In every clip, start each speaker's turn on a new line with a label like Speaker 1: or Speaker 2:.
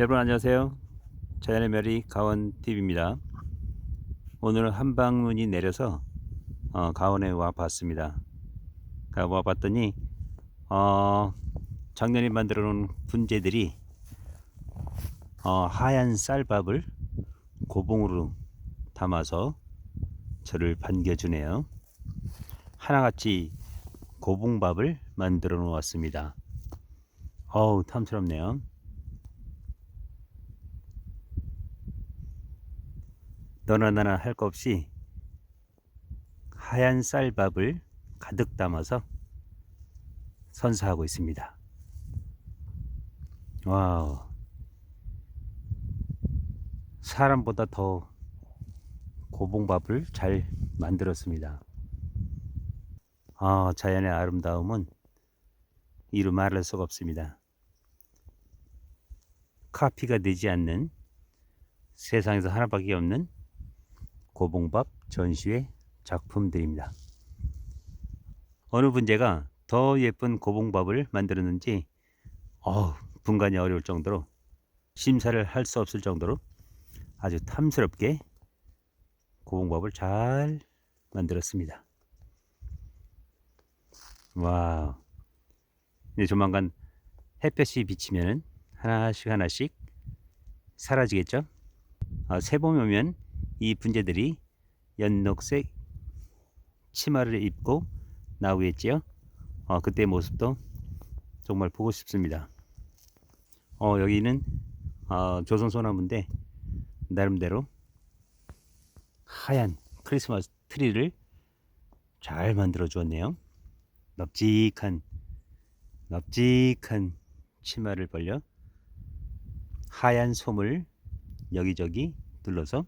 Speaker 1: 여러분 안녕하세요. 자연의 메리 가원 TV입니다. 오늘 한방눈이 내려서 어, 가원에 와 봤습니다. 와 봤더니 어, 작년에 만들어 놓은 분재들이 어, 하얀 쌀밥을 고봉으로 담아서 저를 반겨주네요. 하나같이 고봉밥을 만들어 놓았습니다. 어우 탐스럽네요. 너나 나나 할 것 없이 하얀 쌀밥을 가득 담아서 선사하고 있습니다. 와우. 사람보다 더 고봉밥을 잘 만들었습니다. 아, 자연의 아름다움은 이루 말할 수가 없습니다. 카피가 되지 않는 세상에서 하나밖에 없는 고봉밥 전시회 작품들입니다. 어느 분제가 더 예쁜 고봉밥을 만들었는지 어우, 분간이 어려울 정도로 심사를 할 수 없을 정도로 아주 탐스럽게 고봉밥을 잘 만들었습니다. 와우. 이제 조만간 햇볕이 비치면 하나씩 하나씩 사라지겠죠? 아, 새 봄이 오면 이 분재들이 연녹색 치마를 입고 나오겠지요. 어, 그때 모습도 정말 보고 싶습니다. 어, 여기는 어, 조선소나무인데 나름대로 하얀 크리스마스 트리를 잘 만들어 주었네요. 넙직한 넙직한 치마를 벌려 하얀 솜을 여기저기 둘러서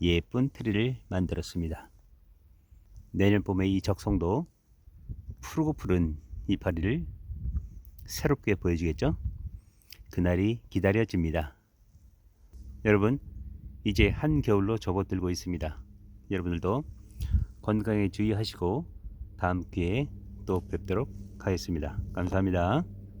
Speaker 1: 예쁜 트리를 만들었습니다. 내년 봄에 이 적성도 푸르고 푸른 이파리를 새롭게 보여주겠죠? 그날이 기다려집니다. 여러분, 이제 한겨울로 접어들고 있습니다. 여러분들도 건강에 주의하시고 다음 기회에 또 뵙도록 하겠습니다. 감사합니다.